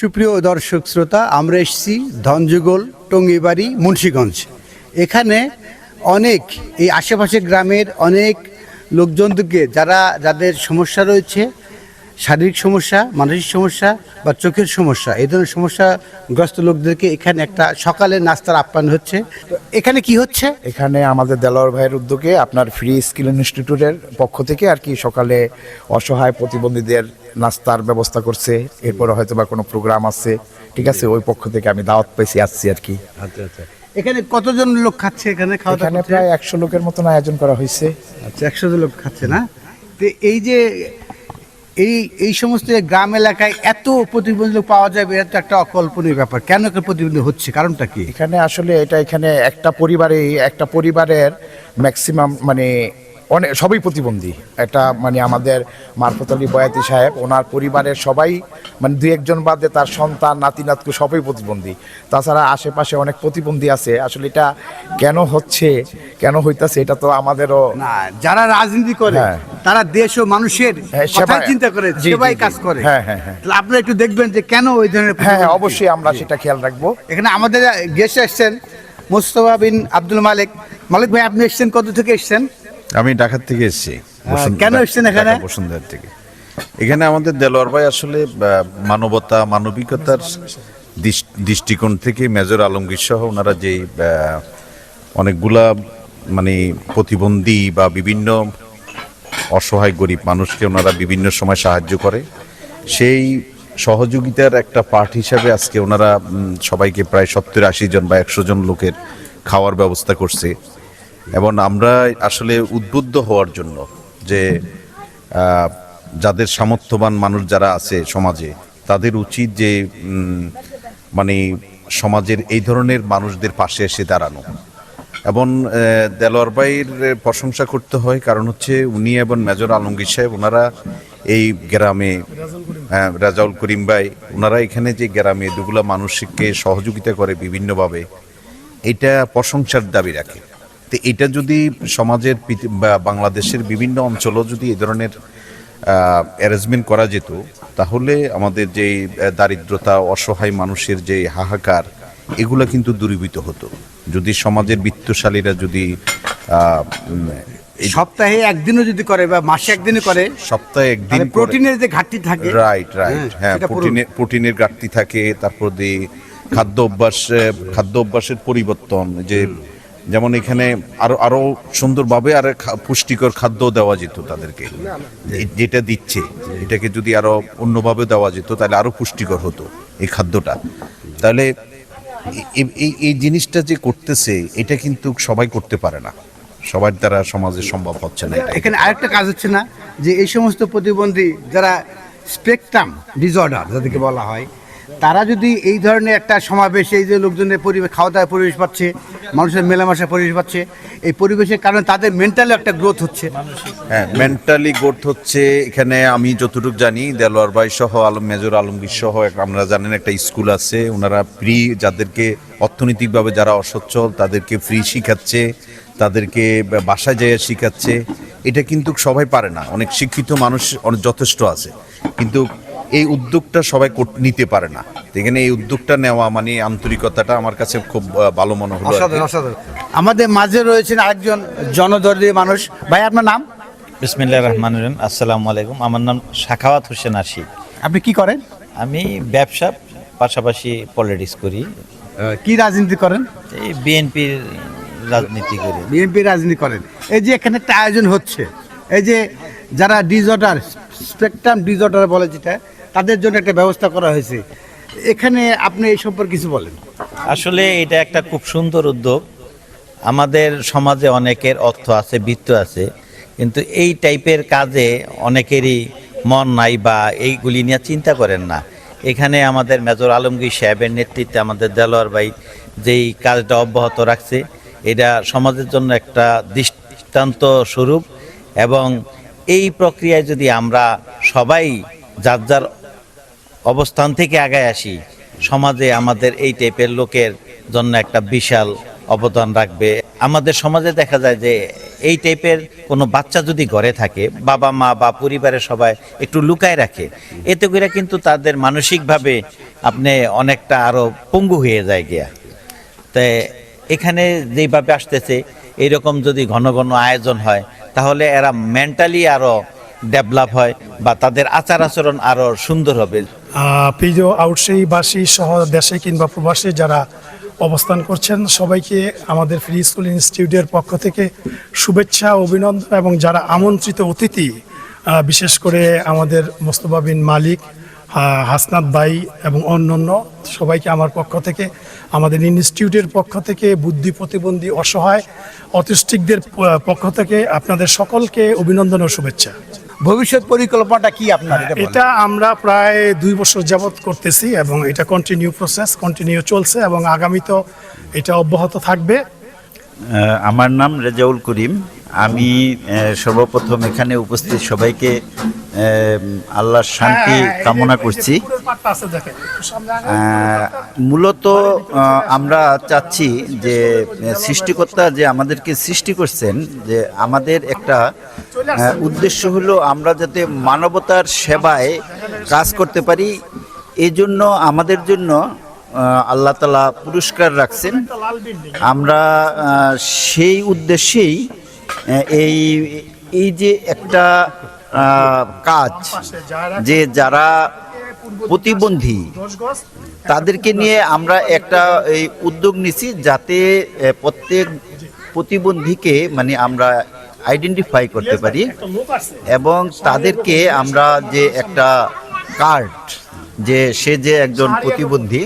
সুপ্রিয় দর্শক শ্রোতা, আমরা এসেছি ধনযুগল টঙ্গিবাড়ি, মুন্সীগঞ্জ। এখানে অনেক, এই আশেপাশের গ্রামের অনেক লোকজনকে, যারা, যাদের সমস্যা রয়েছে শারীরিক সমস্যা মানসিক সমস্যা বা চোখের সমস্যা এই ধরনের সমস্যাগ্রস্ত লোকদেরকে এখানে একটা সকালে নাস্তার আপ্যায়ন হচ্ছে। তো এখানে কি হচ্ছে? এখানে আমাদের দেলোয়ার ভাইয়ের উদ্যোগে আপনার ফ্রি স্কিল ইনস্টিটিউটের পক্ষ থেকে আর কি সকালে অসহায় প্রতিবন্ধীদের নাস্তার ব্যবস্থা করছে। এরপরে হয়তো বা কোনো প্রোগ্রাম আছে ঠিক আছে? ওই পক্ষ থেকে আমি দাওয়াত পেয়েছি আসছি আর কি। আচ্ছা আচ্ছা। এখানে কতজন লোক খাচ্ছে এখানে খাওয়া এখানে প্রায় একশো লোকের মতন আয়োজন করা হয়েছে। আচ্ছা একশো জন লোক খাচ্ছে না? তো এই যে এই এই সমস্ত গ্রাম এলাকায় এত প্রতিবন্ধী পাওয়া যাবে, এটা তো একটা অকল্পনীয় ব্যাপার। কেন একটা প্রতিবন্ধী হচ্ছে? কারণটা কি? এখানে আসলে এটা এখানে একটা পরিবারে একটা পরিবারের ম্যাক্সিমাম মানে অনেক সবই প্রতিবন্ধী। এটা মানে আমাদের মারফত আলী বয়াতি সাহেব ওনার পরিবারের সবাই মানে দু একজন বাদে তার সন্তান নাতি নাতকু সবই প্রতিবন্ধী। তাছাড়া আশেপাশে অনেক প্রতিবন্ধী আছে। আসলে এটা কেন হচ্ছে কেন হইতাছে এটা তো আমাদেরও না যারা রাজনীতি করে হ্যাঁ। তারা দেশ ও মানুষের হ্যাঁ, কথা চিন্তা করে সেবাই কাজ করে। হ্যাঁ, হ্যাঁ, হ্যাঁ। আপনারা একটু দেখবেন যে কেন ওই ধরনের হ্যাঁ হ্যাঁ অবশ্যই আমরা সেটা খেয়াল রাখব। এখানে আমাদের গেস্ট এসছেন মোস্তফা বিন আব্দুল মালিক। মালিক ভাই আপনি এসছেন কত থেকে এসছেন? আমি ঢাকার থেকে এসেছি কেন এসেছেন এখানে? বসুন্ধরা থেকে এখানে আমাদের দেলোয়ার ভাই আসলে মানবতা মানবিকতার দৃষ্টিকোণ থেকে মেজর আলমগীর সহ ওনারা যে অনেকগুলা মানে প্রতিবন্ধী বা বিভিন্ন অসহায় গরিব মানুষকে ওনারা বিভিন্ন সময় সাহায্য করে সেই সহযোগিতার একটা পার্ট হিসাবে আজকে ওনারা সবাইকে প্রায় সত্তর আশি জন বা একশো জন লোকের খাওয়ার ব্যবস্থা করছে এবং আমরা আসলে উদ্বুদ্ধ হওয়ার জন্য যে যাদের সামর্থ্যবান মানুষ যারা আছে সমাজে, তাদের উচিত যে মানে সমাজের এই ধরনের মানুষদের পাশে এসে দাঁড়ানো। এবং দেলোয়ার ভাইয়ের প্রশংসা করতে হয়, কারণ হচ্ছে উনি এবং মেজর আলমগীর সাহেব, ওনারা এই গ্রামে রাজাউল করিম ভাই, ওনারা এখানে যে গ্রামে দুগুলা মানুষকে সহযোগিতা করে বিভিন্নভাবে, এটা প্রশংসার দাবি রাখে। তো এটা যদি সমাজের বাংলাদেশের বিভিন্ন অঞ্চলও যদি এই ধরনের অ্যারেঞ্জমেন্ট করা যেত তাহলে আমাদের যে দারিদ্রতা অসহায় মানুষের যে হাহাকার এগুলো কিন্তু দূরীভূত হতো। যদি সমাজের বিত্তশালীরা যদি এই সপ্তাহে একদিনও যদি করে বা মাসে একদিনও করে সপ্তাহে একদিন প্রোটিনের যে ঘাটতি থাকে রাইট রাইট হ্যাঁ সেটা প্রোটিনের প্রোটিনের ঘাটতি থাকে তারপর দিয়ে খাদ্য অভ্যাস খাদ্য অভ্যাসের পরিবর্তন যে যেমন এখানে আরও আরও সুন্দরভাবে আর পুষ্টিকর খাদ্য দেওয়া যেত তাদেরকে। যেটা দিচ্ছে, এটাকে যদি আরও অন্যভাবে দেওয়া যেত, তাহলে আরও পুষ্টিকর হতো এই খাদ্যটা। তাহলে এই এই জিনিসটা যে করতেছে, এটা কিন্তু সবাই করতে পারে না। সবার দ্বারা সমাজে সম্ভব হচ্ছে না এখানে আরেকটা কাজ হচ্ছে না, যে এই সমস্ত প্রতিবন্ধী যারা স্পেকট্রাম ডিসঅর্ডার যাদেরকে বলা হয় তারা যদি এই ধরনের একটা সমাবেশ এই যে লোকজনের পরিবেশ খাওয়া দাওয়ার পরিবেশ পাচ্ছে মানুষের মেলামেশার পরিবেশ পাচ্ছে এই পরিবেশের কারণে তাদের মেন্টালি একটা গ্রোথ হচ্ছে। হ্যাঁ মেন্টালি গ্রোথ হচ্ছে, এখানে আমি যতটুকু জানি, দেলোয়ার ভাই সহ, আলম, মেজর আলমগীর সহ আমরা জানেন, একটা স্কুল আছে, ওনারা ফ্রি যাদেরকে অর্থনৈতিকভাবে যারা অসচ্ছল, তাদেরকে ফ্রি শিখাচ্ছে, তাদেরকে বাসায় যাইয়া শিখাচ্ছে। এটা কিন্তু সবাই পারে না, অনেক শিক্ষিত মানুষ অনেক যথেষ্ট আছে। কিন্তু এই উদ্যোগটা সবাই নিতে পারে না। এখানে এই উদ্যোগটা নেওয়া মানে আন্তরিকতাটা আমার কাছে খুব ভালো মনে হলো আমাদের মাঝে রয়েছেন আরেকজন জনদরদী মানুষ। ভাই আপনার নাম? বিসমিল্লাহ রহমান রহিম। আসসালামু আলাইকুম। আমার নাম শাখাওয়াত হোসেন আশি আপনি কি করেন? আমি ব্যবসা পাশাপাশি পলিটিক্স করি। কি রাজনীতি করেন? এই বিএনপির রাজনীতি করি। বিএনপি রাজনীতি করেন। এই যে এখানে একটা আয়োজন হচ্ছে। এই যে যারা ডিজঅর্ডার স্পেকট্রাম ডিজঅর্ডার বলে যেটা তাদের জন্য একটা ব্যবস্থা করা হয়েছে। এখানে আপনি এই সম্পর্কে কিছু বলেন। আসলে এটা একটা খুব সুন্দর উদ্যোগ। আমাদের সমাজে অনেকের অর্থ আছে, বৃত্ত আছে, কিন্তু এই টাইপের কাজে অনেকেরই মন নাই বা এইগুলি নিয়ে চিন্তা করেন না। এখানে আমাদের মেজর আলমগীর সাহেবের নেতৃত্বে আমাদের দেলোয়ার ভাই যেই কাজটা অব্যাহত রাখছে, এটা সমাজের জন্য একটা দৃষ্টান্ত স্বরূপ এবং এই প্রক্রিয়ায় যদি আমরা সবাই যার যার অবস্থান থেকে আগায় আসি। সমাজে আমাদের এই টাইপের লোকের জন্য একটা বিশাল অবদান রাখবে। আমাদের সমাজে দেখা যায় যে এই টাইপের কোনো বাচ্চা যদি ঘরে থাকে, বাবা, মা বা পরিবারের সবাই একটু লুকায় রাখে, এতে করে কিন্তু তাদের মানসিকভাবে আপনি অনেকটা আরও পঙ্গু হয়ে যায় গিয়া। তাই এখানে যেইভাবে আসতেছে, এইরকম যদি ঘন ঘন আয়োজন হয়, তাহলে এরা মেন্টালি আরও ডেভেলপ হয় বা তাদের আচার আচরণ আরও সুন্দর হবে। প্রিয় আউটসেইবাসী সহ দেশে কিংবা প্রবাসে যারা অবস্থান করছেন, সবাইকে আমাদের ফ্রি স্কুল ইনস্টিটিউটের পক্ষ থেকে শুভেচ্ছা, অভিনন্দন এবং যারা আমন্ত্রিত অতিথি বিশেষ করে আমাদের মোস্তফা বিন মালিক হাসনাত ভাই এবং অন্যান্য সবাইকে আমার পক্ষ থেকে, আমাদের ইনস্টিটিউটের পক্ষ থেকে বুদ্ধি প্রতিবন্ধী অসহায় অটিস্টিকদের পক্ষ থেকে আপনাদের সকলকে অভিনন্দন ও শুভেচ্ছা। ভবিষ্যৎ পরিকল্পনাটা কি আপনার? এটা আমরা প্রায় দুই বছর যাবৎ করতেছি এবং এটা কন্টিনিউ প্রসেস কন্টিনিউ চলছে এবং আগামী তো এটা অব্যাহত থাকবে। আমার নাম রেজাউল করিম। আমি সর্বপ্রথম এখানে উপস্থিত সবাইকে আল্লাহর শান্তি কামনা করছি। মূলত আমরা চাচ্ছি যে সৃষ্টিকর্তা যে আমাদেরকে সৃষ্টি করছেন যে আমাদের একটা উদ্দেশ্য হলো আমরা যাতে মানবতার সেবায় কাজ করতে পারি। এই জন্য আমাদের জন্য আল্লাহ তালা পুরস্কার রাখছেন। আমরা সেই উদ্দেশ্যেই এই এই যে একটা কাজ, যে যারা প্রতিবন্ধী, তাদেরকে নিয়ে আমরা একটা, এই উদ্যোগ নিছি যাতে প্রত্যেক প্রতিবন্ধীকে মানে আমরা আইডেন্টিফাই করতে পারি। এবং তাদেরকে আমরা যে একটা কার্ড যে সে যে একজন প্রতিবন্ধী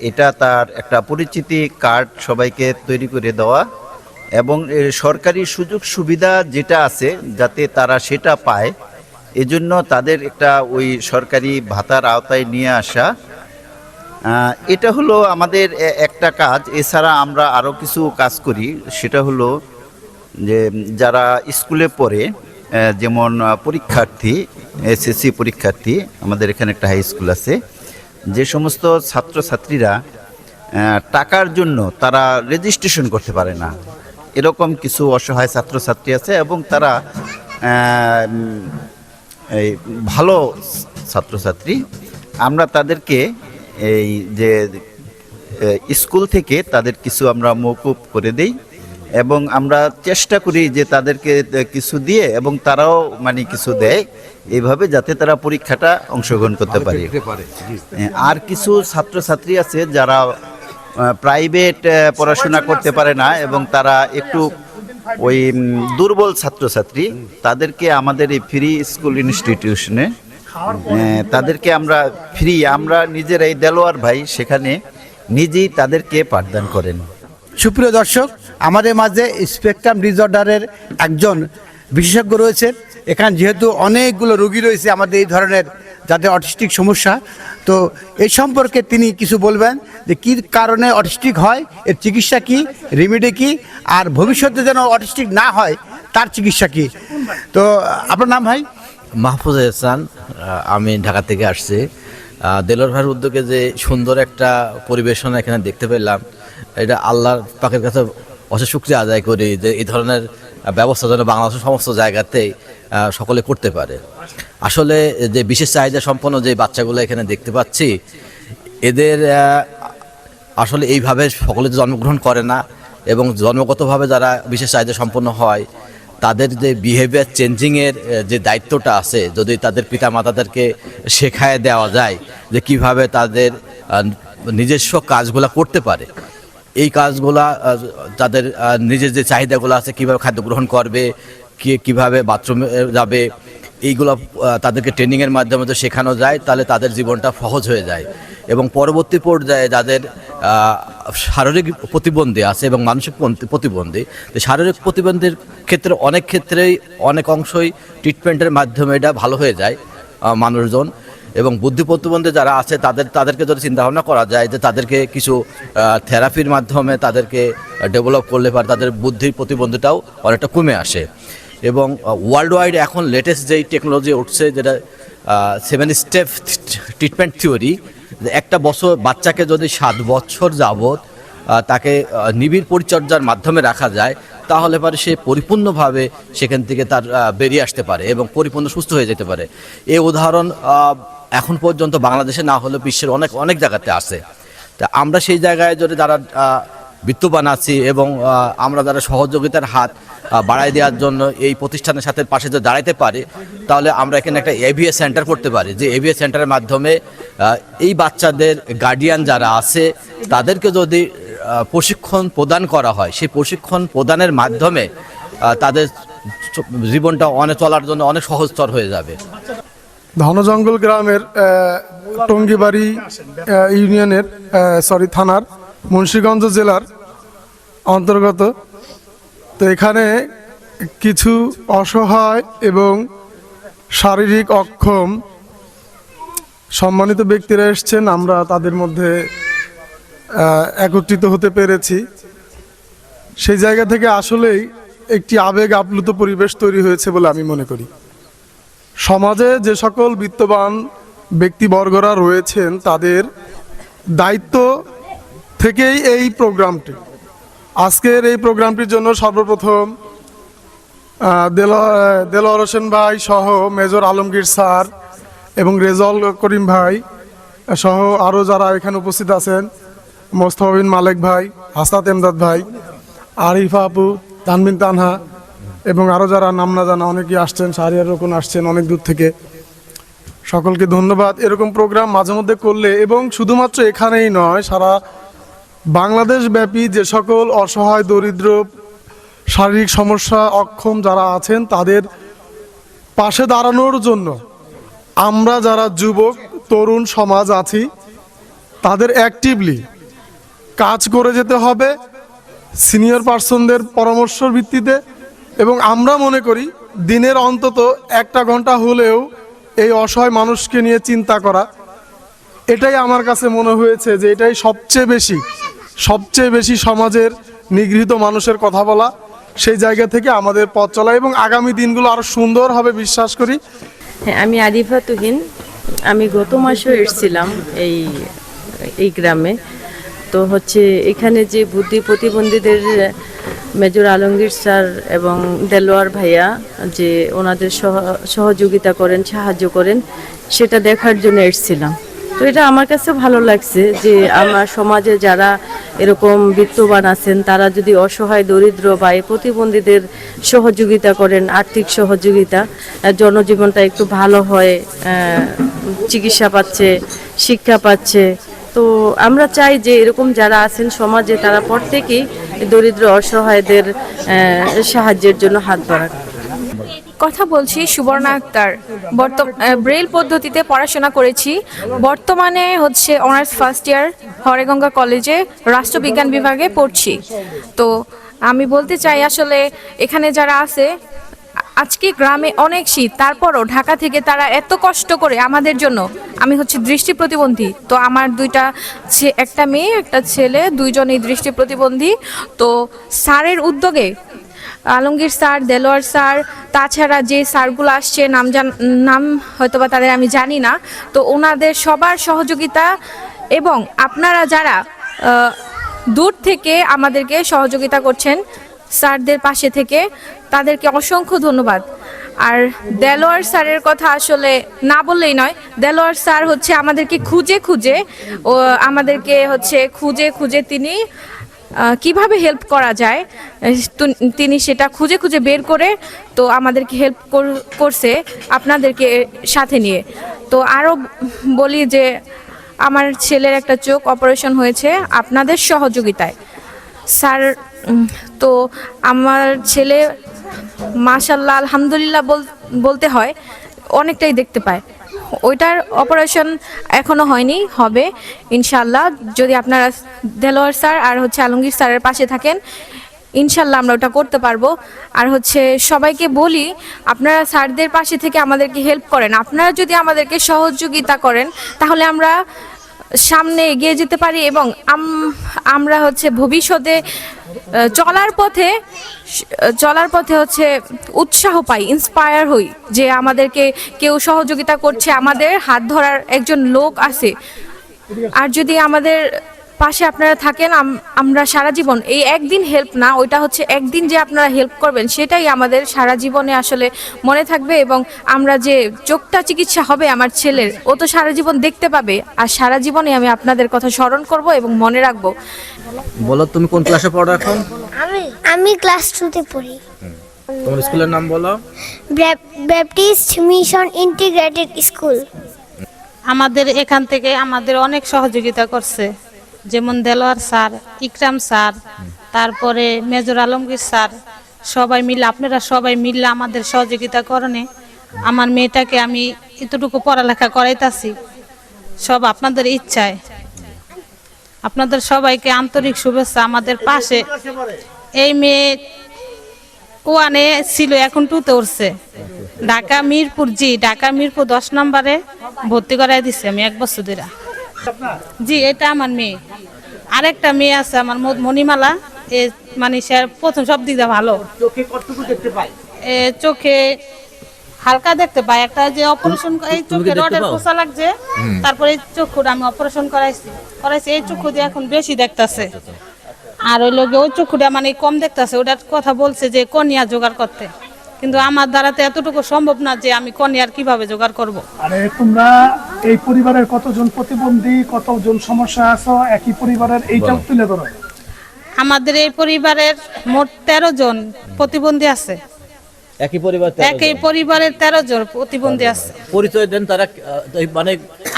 এটা তার একটা পরিচিতি কার্ড সবাইকে তৈরি করে দেওয়া এবং সরকারি সুযোগ সুবিধা যেটা আছে যাতে তারা সেটা পায় এজন্য তাদের একটা ওই সরকারি ভাতার আওতায় নিয়ে আসা। এটা হলো আমাদের একটা কাজ। এছাড়া আমরা আরও কিছু কাজ করি। সেটা হলো যে যারা স্কুলে পড়ে যেমন পরীক্ষার্থী, এসএসসি পরীক্ষার্থী, আমাদের এখানে একটা হাই স্কুল আছে। যে সমস্ত ছাত্রছাত্রীরা টাকার জন্য তারা রেজিস্ট্রেশন করতে পারে না। এরকম কিছু অসহায় ছাত্রছাত্রী আছে এবং তারা এই ভালো ছাত্রছাত্রী। আমরা তাদেরকে এই যে স্কুল থেকে তাদের কিছু আমরা মৌকুব করে দেই। এবং আমরা চেষ্টা করি যে তাদেরকে কিছু দিয়ে এবং তারাও মানে কিছু দেয়। এইভাবে যাতে তারা পরীক্ষাটা অংশগ্রহণ করতে পারে। আর কিছু ছাত্রছাত্রী আছে যারা প্রাইভেট পড়াশোনা করতে পারে না এবং তারা একটু ওই দুর্বল ছাত্রছাত্রী তাদেরকে আমাদের এই ফ্রি স্কুল ইনস্টিটিউশনে তাদেরকে আমরা ফ্রি আমরা নিজের এই দেলোয়ার ভাই সেখানে নিজেই তাদেরকে পাঠদান করেন। সুপ্রিয় দর্শক আমাদের মাঝে স্পেকট্রাম ডিসঅর্ডারের একজন বিশেষজ্ঞ রয়েছেন এখানে যেহেতু অনেকগুলো রোগী রয়েছে আমাদের এই ধরনের যাদের অটিস্টিক সমস্যা তো এই সম্পর্কে তিনি কিছু বলবেন যে কী কারণে অটিস্টিক হয় এর চিকিৎসা কি রেমেডি কি আর ভবিষ্যতে যেন অটিস্টিক না হয় তার চিকিৎসা কি? তো আপনার নাম ভাই? মাহফুজ এহসান আমি ঢাকা থেকে আসছি। আহ, দেলোয়ার ভাইয়ের উদ্যোগে যে সুন্দর একটা পরিবেশনা এখানে দেখতে পেলাম এটা আল্লাহর পাকের কাছে অশেষ শুক্রিয়া আদায় করি যে এই ধরনের ব্যবস্থা যেন বাংলাদেশের সমস্ত জায়গাতেই সকলে করতে পারে। আসলে যে বিশেষ চাহিদা সম্পন্ন যে বাচ্চাগুলো এখানে দেখতে পাচ্ছি, এদের আসলে এইভাবে সকলে জন্মগ্রহণ করে না এবং জন্মগতভাবে যারা বিশেষ চাহিদা সম্পন্ন হয়, তাদের যে বিহেভিয়ার চেঞ্জিংয়ের যে দায়িত্বটা আছে, যদি তাদের পিতামাতাদেরকে শেখায় দেওয়া যায় যে কীভাবে তাদের নিজস্ব কাজগুলো করতে পারে এই কাজগুলা তাদের নিজের যে চাহিদাগুলো আছে, কীভাবে খাদ্য গ্রহণ করবে, কে, কীভাবে বাথরুমে যাবে, এইগুলো তাদেরকে ট্রেনিংয়ের মাধ্যমে তো শেখানো যায়, তাহলে তাদের জীবনটা সহজ হয়ে যায়। এবং পরবর্তী পর্যায়ে যাদের শারীরিক প্রতিবন্ধী আছে এবং মানসিক প্রতিবন্ধী, তো শারীরিক প্রতিবন্ধীর ক্ষেত্রে অনেক ক্ষেত্রেই অনেক অংশই ট্রিটমেন্টের মাধ্যমে এটা ভালো হয়ে যায় মানুষজন। এবং বুদ্ধি প্রতিবন্ধী যারা আছে, তাদের তাদেরকে যদি চিন্তাভাবনা করা যায় যে তাদেরকে কিছু থেরাপির মাধ্যমে তাদেরকে ডেভেলপ করলে পারে তাদের বুদ্ধির প্রতিবন্ধীটাও অনেকটা কমে আসে। এবং ওয়ার্ল্ড ওয়াইড এখন লেটেস্ট যেই টেকনোলজি উঠছে, যেটা সেভেন স্টেপ ট্রিটমেন্ট থিওরি একটা বছর বাচ্চাকে যদি সাত বছর যাবৎ তাকে নিবিড় পরিচর্যার মাধ্যমে রাখা যায়, তাহলে পরে সে পরিপূর্ণভাবে সেখান থেকে তার বেরিয়ে আসতে পারে এবং পরিপূর্ণ সুস্থ হয়ে যেতে পারে। এই উদাহরণ এখন পর্যন্ত বাংলাদেশে না হলেও বিশ্বের অনেক অনেক জায়গাতে আছে। তা আমরা সেই জায়গায় যদি যারা বিত্তবান আছি এবং আমরা যারা সহযোগিতার হাত বাড়াই দেওয়ার জন্য এই প্রতিষ্ঠানের সাথে পাশে যদি দাঁড়াইতে পারি, তাহলে আমরা এখানে একটা এভিএ সেন্টার করতে পারি, যে এভিএ সেন্টারের মাধ্যমে এই বাচ্চাদের গার্ডিয়ান যারা আছে, তাদেরকে যদি প্রশিক্ষণ প্রদান করা হয়, সেই প্রশিক্ষণ প্রদানের মাধ্যমে তাদের জীবনটা অনেক চলার জন্য অনেক সহজতর হয়ে যাবে। ধনজঙ্গল গ্রামের টঙ্গিবাড়ি ইউনিয়নের সরি থানার মুন্সীগঞ্জ জেলার অন্তর্গত। তো এখানে কিছু অসহায় এবং শারীরিক অক্ষম সম্মানিত ব্যক্তিরা এসছেন। আমরা তাদের মধ্যে একত্রিত হতে পেরেছি। সেই জায়গা থেকে আসলেই একটি আবেগ আপ্লুত পরিবেশ তৈরি হয়েছে বলে আমি মনে করি। সমাজে যে সকল বিত্তবান ব্যক্তিবর্গরা রয়েছেন, তাদের দায়িত্ব থেকেই এই প্রোগ্রামটি। আজকের এই প্রোগ্রামটির জন্য সর্বপ্রথম দেলোয়ার হোসেন ভাই সহ মেজর আলমগীর স্যার এবং রেজল করিম ভাই সহ আরও যারা এখানে উপস্থিত আছেন মোস্তফিন মালেক ভাই হাসাত এমদাদ ভাই, আরিফা আপু, তানবিন তানহা এবং আরও যারা নাম না জানা, অনেকেই আসছেন শাহরিয়ার রকুন আসছেন অনেক দূর থেকে। সকলকে ধন্যবাদ। এরকম প্রোগ্রাম মাঝে মধ্যে করলে এবং শুধুমাত্র এখানেই নয়, সারা বাংলাদেশ ব্যাপী যে সকল অসহায়, দরিদ্র, শারীরিক সমস্যা অক্ষম যারা আছেন, তাদের পাশে দাঁড়ানোর জন্য আমরা যারা যুবক, তরুণ সমাজ আছি, তাদের অ্যাক্টিভলি কাজ করে যেতে হবে। সিনিয়র পার্সনদের পরামর্শের ভিত্তিতে এবং আমরা মনে করি দিনের অন্তত একটা ঘণ্টা হলেও এই অসহায় মানুষকে নিয়ে চিন্তা করা, এটাই আমার কাছে মনে হয়েছে যে এটাই সবচেয়ে বেশি সবচেয়ে বেশি সমাজের নিগৃহীত মানুষের কথা বলা, সেই জায়গা থেকে আমাদের পথ চলা এবং আগামী দিনগুলো আরও সুন্দর হবে বিশ্বাস করি। হ্যাঁ আমি আরিফা তুহিন, আমি গত মাসেও এসেছিলাম এই এই গ্রামে। তো হচ্ছে এখানে যে বুদ্ধি প্রতিবন্ধীদের মেজর আলমগীর স্যার এবং দেলোয়ার ভাইয়া যে ওনাদের সহ- সহযোগিতা করেন, সাহায্য করেন, সেটা দেখার জন্য এসেছিলাম। তো এটা আমার কাছে ভালো লাগছে যে আমার সমাজে যারা এরকম বিত্তবান আছেন, তারা যদি অসহায়, দরিদ্র বা এই প্রতিবন্ধীদের সহযোগিতা করেন, আর্থিক সহযোগিতা জনজীবনটা একটু ভালো হয় চিকিৎসা পাচ্ছে, শিক্ষা পাচ্ছে, তো আমরা চাই যে এরকম যারা আছেন সমাজে, তারা প্রত্যেকেই দরিদ্র অসহায়দের সাহায্যের জন্য হাত বাড়ান কথা বলছি সুবর্ণা আক্তার। ব্রেল পদ্ধতিতে পড়াশোনা করেছি। বর্তমানে হচ্ছে অনার্স ফার্স্ট ইয়ার হরেগঙ্গা কলেজে রাষ্ট্রবিজ্ঞান বিভাগে পড়ছি। তো আমি বলতে চাই আসলে এখানে যারা আছে আজকে গ্রামে অনেক শীত, তারপরও ঢাকা থেকে তারা এত কষ্ট করে আমাদের জন্য, আমি হচ্ছে দৃষ্টি প্রতিবন্ধী, তো আমার দুইটা একটা মেয়ে, একটা ছেলে, দুইজনেই দৃষ্টি প্রতিবন্ধী, তো স্যারের উদ্যোগে, আলমগীর স্যার, দেলোয়ার স্যার, তাছাড়া যে স্যারগুলো আসছে, নাম জান, নাম হয়তো বা তাদের আমি জানি না, তো ওনাদের সবার সহযোগিতা এবং আপনারা যারা দূর থেকে আমাদেরকে সহযোগিতা করছেন স্যারদের পাশে থেকে তাদেরকে অসংখ্য ধন্যবাদ। আর দেলোয়ার স্যারের কথা আসলে না বললেই নয়, দেলোয়ার স্যার হচ্ছে আমাদেরকে খুঁজে খুঁজে, ও আমাদেরকে হচ্ছে খুঁজে খুঁজে তিনি কীভাবে হেল্প করা যায় তিনি সেটা খুঁজে খুঁজে বের করে তো আমাদেরকে হেল্প করছে আপনাদেরকে সাথে নিয়ে। তো আরও বলি যে আমার ছেলের একটা চোখ অপারেশন হয়েছে আপনাদের সহযোগিতায়। স্যার তো আমার ছেলে মাশাল্লাহ আলহামদুলিল্লাহ বল- বলতে হয়, অনেকটাই দেখতে পায়। ওইটার অপারেশন এখনও হয়নি, হবে ইনশাল্লাহ যদি আপনারা দেলোয়ার স্যার আর হচ্ছে আলমগীর স্যারের পাশে থাকেন ইনশাল্লাহ আমরা ওটা করতে পারব। আর হচ্ছে সবাইকে বলি, আপনারা স্যারদের পাশে থেকে আমাদেরকে হেল্প করেন। আপনারা যদি আমাদেরকে সহযোগিতা করেন, তাহলে আমরা সামনে এগিয়ে যেতে পারি এবং আমরা হচ্ছে ভবিষ্যতে চলার পথে চলার পথে হচ্ছে উৎসাহ পাই ইন্সপায়ার হই যে আমাদেরকে কেউ সহযোগিতা করছে, আমাদের হাত ধরার একজন লোক আছে। আর যদি আমাদের পাশে আপনারা থাকেন আম- আমরা সারা জীবন এই একদিন হেল্প না ওইটা হচ্ছে একদিন যে আপনারা হেল্প করবেন সেটাই আমাদের সারা জীবনে আসলে মনে থাকবে এবং আমরা যে চোখটা চিকিৎসা হবে আমার ছেলের ও তো সারা জীবন দেখতে পাবে আর সারা জীবনে আমি আপনাদের কথা স্মরণ করব এবং মনে রাখব। বলো তুমি কোন ক্লাসে পড়ো এখন? আমি আমি ক্লাস টুতে পড়ি। তোমার স্কুলের নাম বলো। ব্যাপটিস্ট মিশন ইন্টিগ্রেটেড স্কুল আমাদের এখান থেকে আমাদের অনেক সহযোগিতা করছে। যেমন দেলোয়ার স্যার, ইকরাম স্যার, তারপরে মেজর আলমগীর স্যার, সবাই মিলে, আপনারা সবাই মিলে আমাদের সহযোগিতা করণে আমার মেয়েটাকে আমি এতটুকু পড়ালেখা করাইতাছি। সব আপনাদের ইচ্ছায়। আপনাদের সবাইকে আন্তরিক শুভেচ্ছা আমাদের পাশে। এই মেয়ে ওয়ানে ছিল, এখন টুতে উঠছে। ঢাকা মিরপুর, জি, ঢাকা মিরপুর দশ নম্বরে ভর্তি করাই দিছে আমি এক বছর ধরে। জি এটা আমার মেয়ে। আরেকটা মেয়ে আছে আমার মণিমালা। এ মানে সে প্রথম সব দিক দিয়ে ভালো। এ চোখে হালকা দেখতে পাই একটা যে অপারেশন এই চোখে দেখতে রডের? খোসা লাগছে। তারপরে এই চক্ষুটা আমি অপারেশন করাইছি। করাইছি এই চক্ষু দিয়ে এখন বেশি দেখতাছে। আর ওই লোকে ওই চক্ষুটা মানে কম দেখতাছে। ওটার কথা বলছে যে কনিয়া জোগাড় করতে। কিন্তু আমার দ্বারা তো এতটুকু সম্ভব না যে আমি কনিয়ার কীভাবে জোগাড় করব। আরে তোমরা এই পরিবারের কতজন প্রতিবন্ধী কতজন সমস্যা আছো একই পরিবারের এইটাও তুলে ধরো আমাদের এই পরিবারের মোট তেরো জন প্রতিবন্ধী আছে একই পরিবার একই পরিবারের তেরো জন প্রতিবন্ধী আছে পরিচয় দেন তারা মানে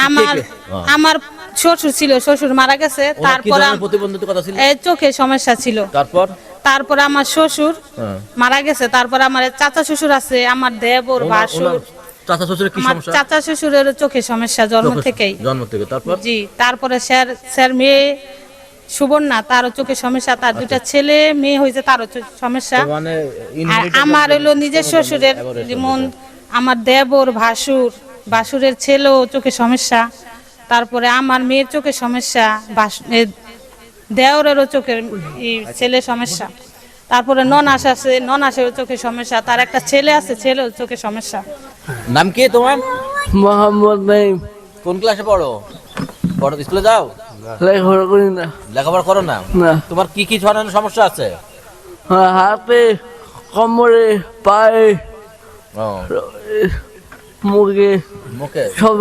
আমার? হ্যাঁ। আমার শ্বশুর ছিল শ্বশুর মারা গেছে তারপর প্রতিবন্ধকতা ছিল? চোখে সমস্যা ছিল। তারপর? তারপর আমার শ্বশুর হ্যাঁ। মারা গেছে তারপর আমার চাচা শ্বশুর আছে আমার দেবর ভাসুর। চাচা শ্বশুরের কি আমার সমস্যা? চাচা শ্বশুরের চোখে সমস্যা জন্ম থেকেই। জন্ম থেকে। তারপর? জি তারপরে স্যার স্যার মেয়ে সুবর্ণা তারও চোখে সমস্যা তার দুটা ছেলে মেয়ে হয়েছে তারও সমস্যা। মানে আর আমার হলো নিজের শ্বশুরের যেমন আমার দেবর ভাসুর ভাসুরের ছেলেও চোখে সমস্যা। তারপরে আমার মেয়ের চোখের সমস্যা দেওরেরও চোখের ছেলে সমস্যা। তারপরে ননাস আছে ননাসেরও চোখে সমস্যা তার একটা ছেলে আছে ছেলেও চোখে সমস্যা। নাম কি তোমার? মোহাম্মদ নাইম। কোন ক্লাসে পড়ো? পড়ো স্কুলে যাও? লেখাপড়া করি না। লেখাপড়া করো না? না। তোমার কি কি ধরনের সমস্যা আছে? হ্যাঁ, হাতে কোমরে পায়ে ও, মুখে মুখে? সব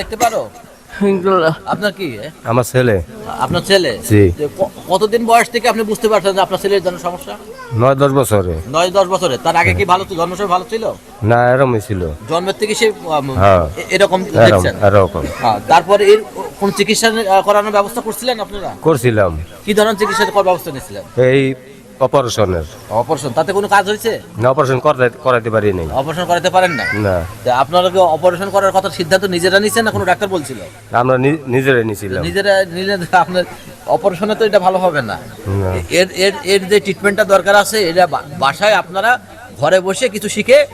দেখতে পারো। আপনার কি আমার ছেলে। আপনার ছেলে? জি। কতদিন বয়স থেকে আপনি বুঝতে পারছেন যে আপনার ছেলের জন্য সমস্যা? নয় দশ বছরে। নয় দশ বছরে। তার আগে কি ভালো ছিল জন্ম সময় ভালো ছিল? না এরমই ছিল। জন্মের থেকে সে হ্যাঁ। এরকম দেখছেন? এরকম। হ্যাঁ, তারপরে এর কোন চিকিৎসা করানোর ব্যবস্থা করছিলেন আপনারা? করছিলাম। কি ধরনের চিকিৎসা করার ব্যবস্থা নিয়েছিলেন? এই অপারেশনের। অপারেশন তাতে কোনো কাজ হয়েছে? না অপারেশন করাতে পারি নাই। অপারেশন করাতে পারেন না না। তা আপনারা কি অপারেশন করার কথা সিদ্ধান্ত নিজেরা নিছেন না কোনো ডাক্তার বলছিল? আমরা নি- নিজেরাই নিছিলাম। নিজেরা নিলে আপনার অপারেশনে তো এটা ভালো হবে না। না। এর এর এর যে ট্রিটমেন্টটা দরকার আছে এটা বাসায় আপনারা ঘরে বসে কিছু শিখে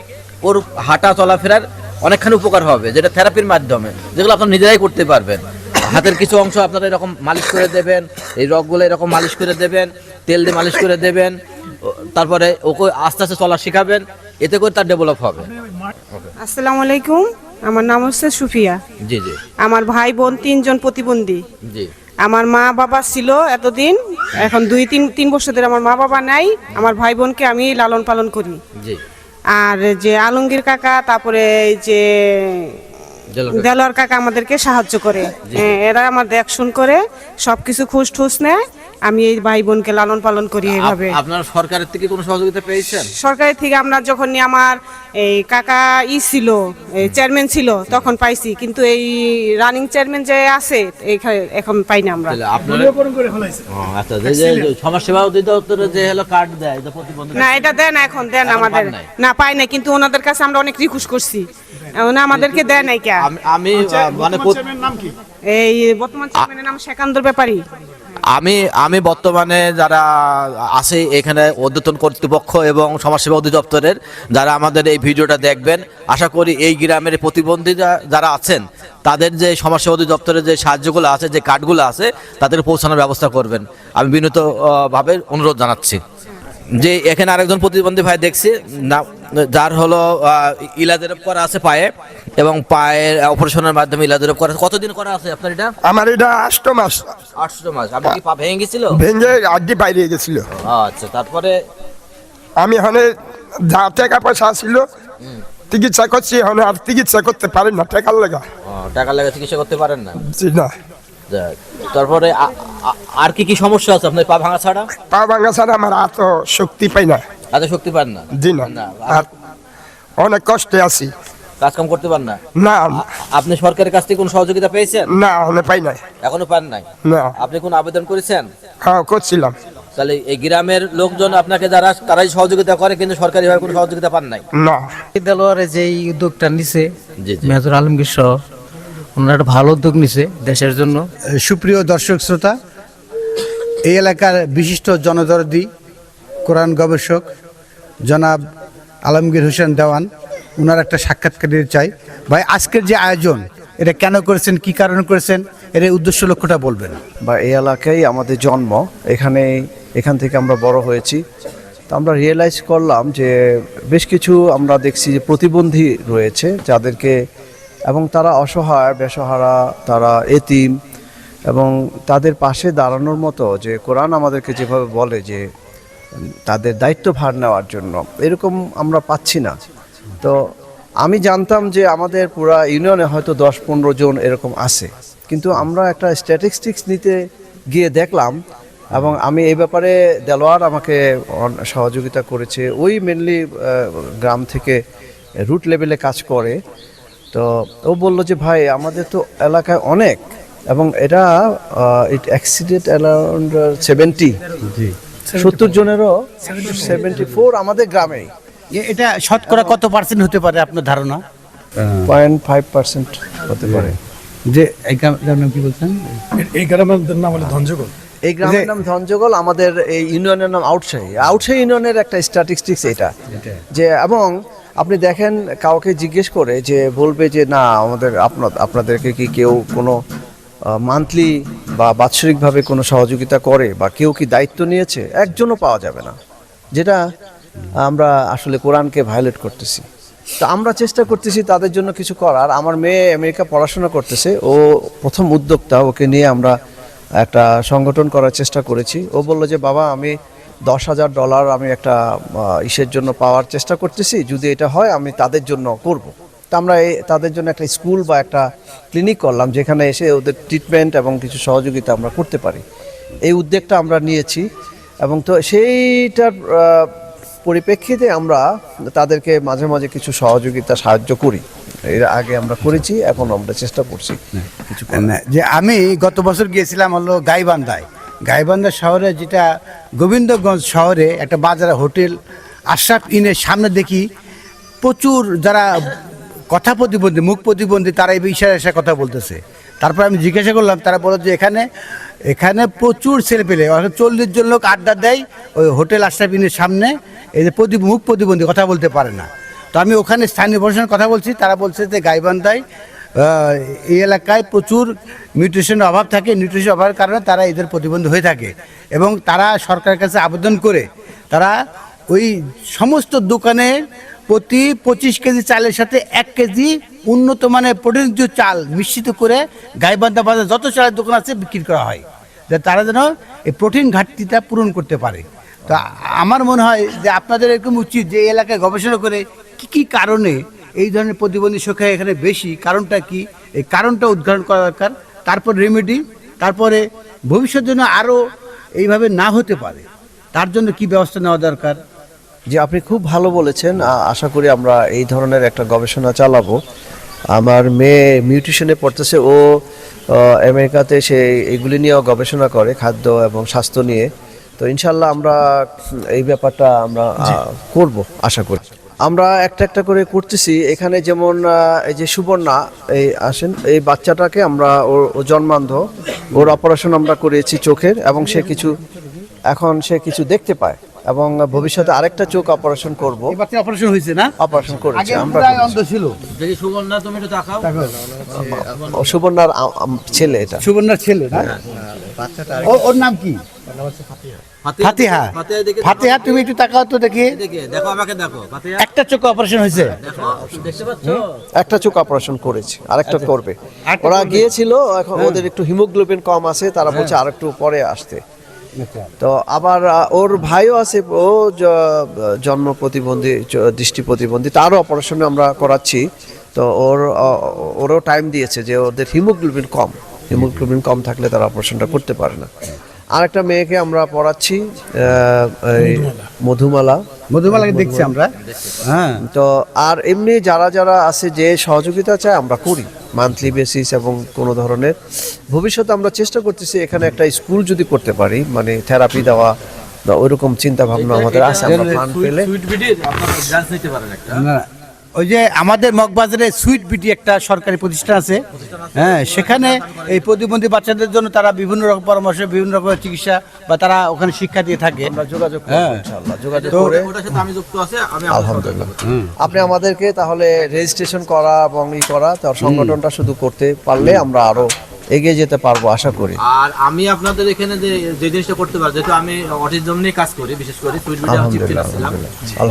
ওর হাঁটা চলাফেরার অনেকখানি উপকার হবে যেটা থেরাপির মাধ্যমে যেগুলো আপনারা নিজেরাই করতে পারবেন। হাতের কিছু অংশ আপনারা এরকম মালিশ করে দেবেন এই রগগুলো এরকম মালিশ করে দেবেন তেল দিয়ে মালিশ করে দেবেন তারপরে ওকে আস্তে আস্তে চলা শেখাবেন এতে করে তার ডেভেলপ হবে। আসসালামু আলাইকুম আমার নাম হচ্ছে সুফিয়া। জি জি। আমার ভাই বোন তিনজন প্রতিবন্ধী। জি। আমার মা বাবা ছিল এতদিন এখন দুই তিন তিন বছর ধরে আমার মা বাবা নাই আমার ভাই বোনকে আমি লালন পালন করি। জি। আর যে আলমগীর কাকা তারপরে এই যে দেলোয়ার কাকা। আমাদেরকে সাহায্য করে। হ্যাঁ, এরা আমার দেখশুন করে সবকিছু খুশ ঠুস নেয়। আমি এই ভাই বোনকে লালন পালন করি এইভাবে। আপ- আপনারা সরকারের থেকে কোনো সহযোগিতা পেয়েছেন? সরকারের থেকে আমরা যখন আমার এই কাকা ই ছিল চেয়ারম্যান ছিল তখন পাইছি। কিন্তু এই রানিং চেয়ারম্যান যে আছে এখন পাই না আমরা আচ্ছা যে সমাজ সেবা অধিদপ্তরে যে হলো কার্ড দেয় না এটা দেন এখন দেন আমাদের। না পাই নাই কিন্তু ওনাদের কাছে আমরা অনেক রিকোয়েস্ট করছি। এখন আমাদেরকে দেয় নাই কে? আমি আমি মানে প্রত- নাম কি? এই বর্তমান চেয়ারম্যানের নাম শেখান্দর ব্যাপারী। আমি আমি বর্তমানে যারা আছে এখানে অধ্যতন কর্তৃপক্ষ এবং সমাজসেবা অধিদপ্তরের যারা আমাদের এই ভিডিওটা দেখবেন, আশা করি এই গ্রামের প্রতিবন্ধীরা যারা আছেন, তাদের যে সমাজসেবা অধিদপ্তরের যে সাহায্যগুলো আছে, যে কার্ডগুলো আছে, তাদের পৌঁছানোর ব্যবস্থা করবেন। আমি বিনীতভাবে ভাবে অনুরোধ জানাচ্ছি। যে এখানে আরেকজন প্রতিবন্ধী ভাই দেখছি না যার হলো ইলাজেরপ করা আছে পায়ে এবং পায়ের অপারেশনের মাধ্যমে ইলাজেরপ করা আছে। কতদিন করা আছে আপনার এটা? আমার এটা আষ্ট মাস। আটশো মাস। আপনি কি পা ভেঙে গেছিল? ভেঙে আড্ডি বাইরে গেছিল। আচ্ছা তারপরে? আমি এখানে যা টাকা পয়সা ছিল চিকিৎসা করছি এখন আর চিকিৎসা করতে পারেন না টাকার লেগা। ও, টাকা লাগে চিকিৎসা করতে পারেন না? না। তারপরে আর কি কি সমস্যা আছে? আপনার পা ভাঙা ছাড়া? পা ভাঙা ছাড়া আমার এত শক্তি পাই না। এত শক্তি পান না? জি না। না, আর অনেক কষ্টে আছি। কাজ কাম করতে পারেন না? না। আপনি সরকারের কাছ থেকে কোনো সহযোগিতা পেয়েছেন? না অনেক পাই নাই। এখনও পান নাই? না। আপনি কোন আবেদন করেছেন? হ্যাঁ করছিলাম। তাহলে এই গ্রামের লোকজন আপনাকে যারা তারাই সহযোগিতা করে কিন্তু সরকারিভাবে কোনো সহযোগিতা পান নাই? না। দেলোয়ারে যে এই উদ্যোগটা নিছে জি জি। মেজর আলমগীর সহ ওনারা একটা ভালো উদ্যোগ নিছে দেশের জন্য। সুপ্রিয় দর্শক শ্রোতা এই এলাকার বিশিষ্ট জনদরদি কোরআন গবেষক জনাব আলমগীর হোসেন দেওয়ান ওনার একটা সাক্ষাৎকার চাই। ভাই আজকের যে আয়োজন এটা কেন করেছেন কি কারণে করেছেন এর উদ্দেশ্য লক্ষ্যটা বলবেন। বা এই এলাকায় আমাদের জন্ম এখানে এখান থেকে আমরা বড় হয়েছি। তো আমরা রিয়েলাইজ করলাম যে বেশ কিছু আমরা দেখছি যে প্রতিবন্ধী রয়েছে যাদেরকে এবং তারা অসহায়, বেসহারা, তারা এতিম এবং তাদের পাশে দাঁড়ানোর মতো যে কোরআন আমাদেরকে যেভাবে বলে যে তাদের দায়িত্ব ভার নেওয়ার জন্য, এরকম আমরা পাচ্ছি না। তো আমি জানতাম যে আমাদের পুরা ইউনিয়নে হয়তো দশ পনেরো জন এরকম আছে। কিন্তু আমরা একটা স্ট্যাটিস্টিক্স নিতে গিয়ে দেখলাম এবং আমি এই ব্যাপারে দেলোয়ার আমাকে সহযোগিতা করেছে। ওই মেনলি গ্রাম থেকে রুট লেভেলে কাজ করে। তো ও বলল যে ভাই আমাদের তো এলাকায় অনেক এবং এটা ইট অ্যাক্সিডেন্ট অ্যারাউন্ড সেভেন্টি সত্তর জনেরও সেভেন্টি ফোর আমাদের গ্রামে এটা শতকরা কত পার্সেন্ট হতে পারে আপনার ধারণা? পয়েন্ট ফাইভ পার্সেন্ট হতে পারে। যে এই গ্রামের নাম কি বলছেন? এই গ্রামের নাম হলো ধনজগল। এই গ্রামের নাম ধনজগল আমাদের এই ইউনিয়নের নাম আউটসাই আউটসাই ইউনিয়নের একটা স্ট্যাটিস্টিক্স এটা। যে এবং আপনি দেখেন কাউকে জিজ্ঞেস করে যে বলবে যে, না, আমাদের আপনার, আপনাদেরকে কি কেউ কোনো মান্থলি বা বাৎসরিকভাবে কোনো সহযোগিতা করে বা কেউ কি দায়িত্ব নিয়েছে? একজনও পাওয়া যাবে না। যেটা আমরা আসলে কোরআনকে ভায়োলেট করতেছি। তো আমরা চেষ্টা করতেছি তাদের জন্য কিছু করার। আমার মেয়ে আমেরিকা পড়াশোনা করতেছে। ও প্রথম উদ্যোক্তা, ওকে নিয়ে আমরা একটা সংগঠন করার চেষ্টা করেছি। ও বলল যে, বাবা, আমি দশ হাজার ডলার আমি একটা ইসের জন্য পাওয়ার চেষ্টা করতেছি। যদি এটা হয় আমি তাদের জন্য করব। তা আমরা তাদের জন্য একটা স্কুল বা একটা ক্লিনিক করলাম যেখানে এসে ওদের ট্রিটমেন্ট এবং কিছু সহযোগিতা আমরা করতে পারি। এই উদ্যোগটা আমরা নিয়েছি এবং তো সেইটার পরিপ্রেক্ষিতে আমরা তাদেরকে মাঝে মাঝে কিছু সহযোগিতা সাহায্য করি। এর আগে আমরা করেছি এখন আমরা চেষ্টা করছি কিছু যে আমি গত বছর গিয়েছিলাম হলো গাইবান্ধায়। গাইবান্ধা শহরে যেটা গোবিন্দগঞ্জ শহরে একটা বাজার, হোটেল, আশরাফ ইনের সামনে দেখি প্রচুর যারা কথা প্রতিবন্ধী, মুখ প্রতিবন্ধী, তারা এই বিষয়ে এসে কথা বলতেছে। তারপর আমি জিজ্ঞাসা করলাম, তারা বলল যে এখানে এখানে প্রচুর ছেলে পেলে চল্লিশ জন লোক আড্ডা দেয় ওই হোটেল আশরাফ ইনের সামনে, এই যে প্রতি, মুখ প্রতিবন্ধী কথা বলতে পারে না। তো আমি ওখানে স্থানীয় প্রশাসনের কথা বলছি, তারা বলছে যে গাইবান্ধায় এই এলাকায় প্রচুর নিউট্রিশনের অভাব থাকে। নিউট্রিশন অভাবের কারণে তারা এদের প্রতিবন্ধী হয়ে থাকে এবং তারা সরকারের কাছে আবেদন করে তারা ওই সমস্ত দোকানে প্রতি পঁচিশ কেজি চালের সাথে এক কেজি উন্নত মানের প্রোটিনযুক্ত চাল মিশ্রিত করে গাইবান্ধা বাজার যত চালের দোকান আছে বিক্রি করা হয়। যে তারা যেন এই প্রোটিন ঘাটতিটা পূরণ করতে পারে। তো আমার মনে হয় যে আপনাদের এরকম উচিত যে এলাকায় গবেষণা করে কি কি কারণে এই ধরনের প্রতিবন্ধী সংখ্যা এখানে বেশি। কারণটা কি? এই কারণটা উদ্ঘাটন করা দরকার। তারপর রেমেডি তারপরে ভবিষ্যৎ জন্য আরও এইভাবে না হতে পারে। তার জন্য কি ব্যবস্থা নেওয়া দরকার? যে আপনি খুব ভালো বলেছেন। আশা করি আমরা এই ধরনের একটা গবেষণা চালাবো। আমার মেয়ে মিউটিশনে পড়তেছে। ও আমেরিকাতে সে এগুলি নিয়েও গবেষণা করে খাদ্য এবং স্বাস্থ্য নিয়ে। তো ইনশাল্লাহ আমরা এই ব্যাপারটা আমরা করব আশা করি আমরা একটা একটা করে করতেছি। এখানে যেমন এই যে সুবর্ণা এই আসেন এই বাচ্চাটাকে আমরা ওর ও জন্মান্ধ ওর অপারেশন আমরা করেছি চোখের এবং সে কিছু এখন সে কিছু দেখতে পায় এবং ভবিষ্যতে আরেকটা চোখ অপারেশন করব। অপারেশন হয়েছে না? অপারেশন করেছি আগে আমরা অন্ধ ছিল? দেখি সুবর্ণা তুমি একটু তাকাও। সুবর্ণার ছেলে এটা। সুবর্ণার ছেলে না? ও- ওর নাম কি? ফাতিহা। দেখে ফাতিহা। তুমি একটু তাকাও তো দেখি। দেখো আমাকে দেখো একটা চোখ অপারেশন হয়েছে। দেখো দেখতে পাচ্ছ? একটা চোখ অপারেশন করেছে আরেকটা করবে। ওরা গিয়েছিল এখন ওদের একটু হিমোগ্লোবিন কম আছে তারা বলছে আরেকটু পরে আসতে। তো আবার ওর ভাইও আছে ও জন্ম প্রতিবন্ধী দৃষ্টি প্রতিবন্ধী তারও অপারেশন আমরা করাচ্ছি। তো ওর ওরও টাইম দিয়েছে যে ওদের হিমোগ্লোবিন কম। হিমোগ্লোবিন কম থাকলে তারা অপারেশনটা করতে পারে না। আরেকটা মেয়েকে আমরা পড়াচ্ছি মধুমালা। মধুমালাকে দেখছি আমরা। হ্যাঁ। তো আর এমনি যারা যারা আছে যে সহযোগিতা চায় আমরা করি মান্থলি বেসিস এবং কোনো ধরনের। ভবিষ্যতে আমরা চেষ্টা করতেছি এখানে একটা স্কুল যদি করতে পারি মানে থেরাপি দেওয়া বা ওইরকম চিন্তা ভাবনা আমাদের আছে আমরা ফান্ড পেলে। ওই যে আমাদের মগবাজারে সুইট বিটি একটা সরকারি প্রতিষ্ঠান আছে। হ্যাঁ সেখানে এই প্রতিবন্ধী বাচ্চাদের জন্য তারা বিভিন্ন রকম পরামর্শ বিভিন্ন রকমের চিকিৎসা বা তারা ওখানে শিক্ষা দিয়ে থাকে। আমরা যোগাযোগ হ্যাঁ। যোগাযোগ করে। ওটার সাথে আমি যুক্ত আছে আমি আলহামদুলিল্লাহ। আপনি আমাদেরকে তাহলে রেজিস্ট্রেশন করা এবং ই করা তার সংগঠনটা শুধু করতে পারলে আমরা আরও এগিয়ে যেতে পারব আশা করি। আর আমি আপনাদের এখানে যে যে জিনিসটা করতে পারি যেহেতু আমি অটিজম নিয়ে কাজ করি বিশেষ করে ছিলাম।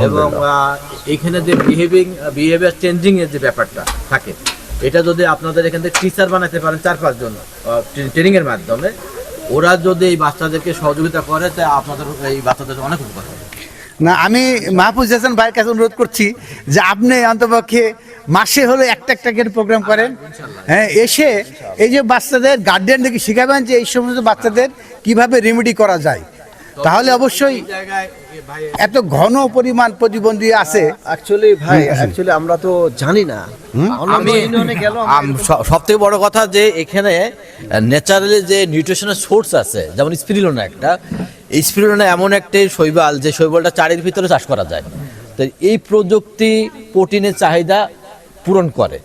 এবং আহ, এইখানে যে বিহেভিং বিহেভিয়ার চেঞ্জিং এর যে ব্যাপারটা থাকে এটা যদি আপনাদের এখান থেকে টিচার বানাতে পারেন চার পাঁচজন ট্রেনিং এর মাধ্যমে ওরা যদি এই বাচ্চাদেরকে সহযোগিতা করে তা আপনাদের এই বাচ্চাদের অনেক উপকার হবে। না, আমি মাহফুজ হাসান ভাইয়ের কাছে অনুরোধ করছি যে আপনি অন্তপক্ষে মাসে হলে একটা একটা করে প্রোগ্রাম করেন। হ্যাঁ এসে এই যে বাচ্চাদের গার্ডিয়ানদেরকে শেখাবেন যে এই সমস্ত বাচ্চাদের কীভাবে রেমেডি করা যায়। তাহলে অবশ্যই এত ঘন পরিমাণ প্রতিবন্ধী আছে। অ্যাকচুয়ালি ভাই অ্যাকচুয়ালি আমরা তো জানি না। আমি সব থেকে বড় কথা যে এখানে ন্যাচারালি যে নিউট্রিশনের সোর্স আছে যেমন স্পিরিলোনা একটা এই স্পিরিলোনা এমন একটি শৈবাল যে শৈবালটা চারের ভিতরে চাষ করা যায়। তো এই প্রযুক্তি প্রোটিনের চাহিদা পূরণ করে।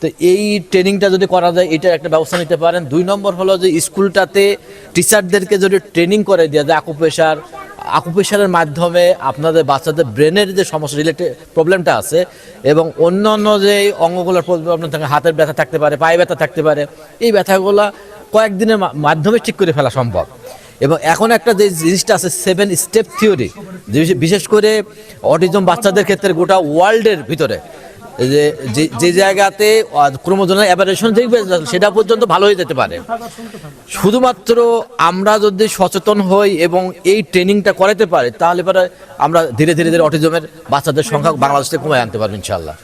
তো এই ট্রেনিংটা যদি করা যায়, এটার একটা ব্যবস্থা নিতে পারেন। দুই নম্বর হলো যে স্কুলটাতে টিচারদেরকে যদি ট্রেনিং করে দেওয়া যায় আকুপেশার আকুপেশারের মাধ্যমে আপনাদের বাচ্চাদের ব্রেনের যে সমস্যা রিলেটেড প্রবলেমটা আছে এবং অন্য অন্য যে অঙ্গগুলোর প্রবলেম থাকে, হাতের ব্যথা থাকতে পারে, পায়ে ব্যথা থাকতে পারে, এই ব্যথাগুলো কয়েকদিনের মাধ্যমে ঠিক করে ফেলা সম্ভব। এবং এখন একটা যে জিনিসটা আছে সেভেন স্টেপ থিওরি বিশেষ করে অটিজম বাচ্চাদের ক্ষেত্রে গোটা ওয়ার্ল্ডের ভিতরে যে, যে- জায়গাতে ক্রোমোজোনাল অ্যাবারেশন দেখবে, সেটা পর্যন্ত ভালো হয়ে যেতে পারে। শুধুমাত্র আমরা যদি সচেতন হই এবং এই ট্রেনিংটা করাতে পারে, তাহলে পরে আমরা ধীরে ধীরে ধীরে অটিজমের বাচ্চাদের সংখ্যা বাংলাদেশ থেকে কমে আনতে পারব ইনশাল্লাহ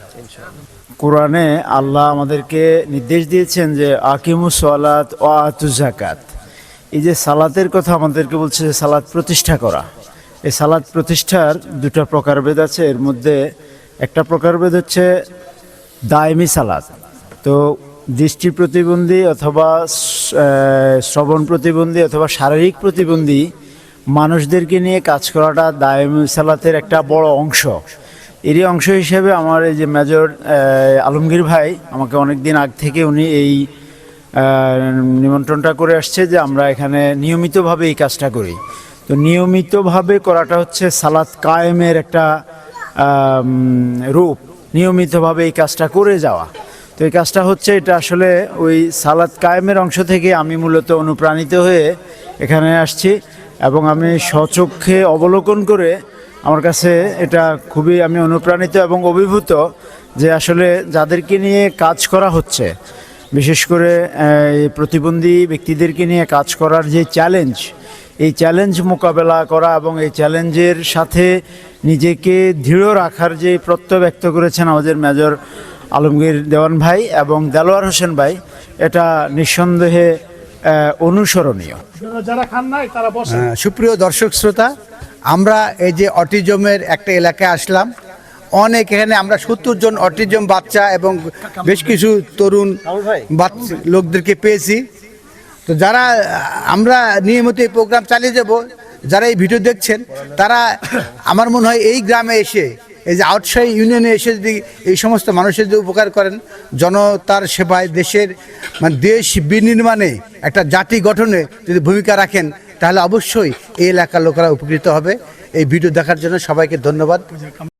কোরআনে আল্লাহ আমাদেরকে নির্দেশ দিয়েছেন যে আকিমু সালাত ও আতু জাকাত এই যে সালাতের কথা আমাদেরকে বলছে যে, সালাত প্রতিষ্ঠা করা। এই সালাত প্রতিষ্ঠার দুটো প্রকারভেদ আছে। এর মধ্যে একটা প্রকারভেদ হচ্ছে দায়মি সালাত তো দৃষ্টি প্রতিবন্ধী অথবা শ্রবণ প্রতিবন্ধী অথবা শারীরিক প্রতিবন্ধী মানুষদেরকে নিয়ে কাজ করাটা দায়মি সালাতের একটা বড় অংশ। এরই অংশ হিসেবে আমার এই যে মেজর আলমগীর ভাই আমাকে অনেক দিন আগ থেকে উনি এই নিমন্ত্রণটা করে আসছে যে আমরা এখানে নিয়মিতভাবে এই কাজটা করি। তো নিয়মিতভাবে করাটা হচ্ছে সালাত কায়েমের একটা রূপ, নিয়মিতভাবে এই কাজটা করে যাওয়া। তো এই কাজটা হচ্ছে এটা আসলে ওই সালাদ কায়েমের অংশ থেকে আমি মূলত অনুপ্রাণিত হয়ে এখানে আসছি এবং আমি স্বচক্ষে অবলোকন করে আমার কাছে এটা খুবই আমি অনুপ্রাণিত এবং অভিভূত যে আসলে যাদেরকে নিয়ে কাজ করা হচ্ছে বিশেষ করে প্রতিবন্ধী ব্যক্তিদেরকে নিয়ে কাজ করার যে চ্যালেঞ্জ এই চ্যালেঞ্জ মোকাবেলা করা এবং এই চ্যালেঞ্জের সাথে নিজেকে দৃঢ় রাখার যে প্রত্যয় ব্যক্ত করেছেন আমাদের মেজর আলমগীর দেওয়ান ভাই এবং দেলোয়ার হোসেন ভাই এটা নিঃসন্দেহে অনুসরণীয়। যারা খান নাই তারা সুপ্রিয় দর্শক শ্রোতা আমরা এই যে অটিজমের একটা এলাকায় আসলাম অনেক এখানে আমরা সত্তর জন অটিজম বাচ্চা এবং বেশ কিছু তরুণ বাচ্চা লোকদেরকে পেয়েছি। তো যারা আমরা নিয়মিত এই প্রোগ্রাম চালিয়ে যাব যারা এই ভিডিও দেখছেন তারা আমার মনে হয় এই গ্রামে এসে এই যে আউটসাইড ইউনিয়নে এসে যদি এই সমস্ত মানুষের যদি উপকার করেন জনতার সেবায় দেশের মানে দেশ বিনির্মাণে একটা জাতি গঠনে যদি ভূমিকা রাখেন তাহলে অবশ্যই এই এলাকার লোকেরা উপকৃত হবে। এই ভিডিও দেখার জন্য সবাইকে ধন্যবাদ।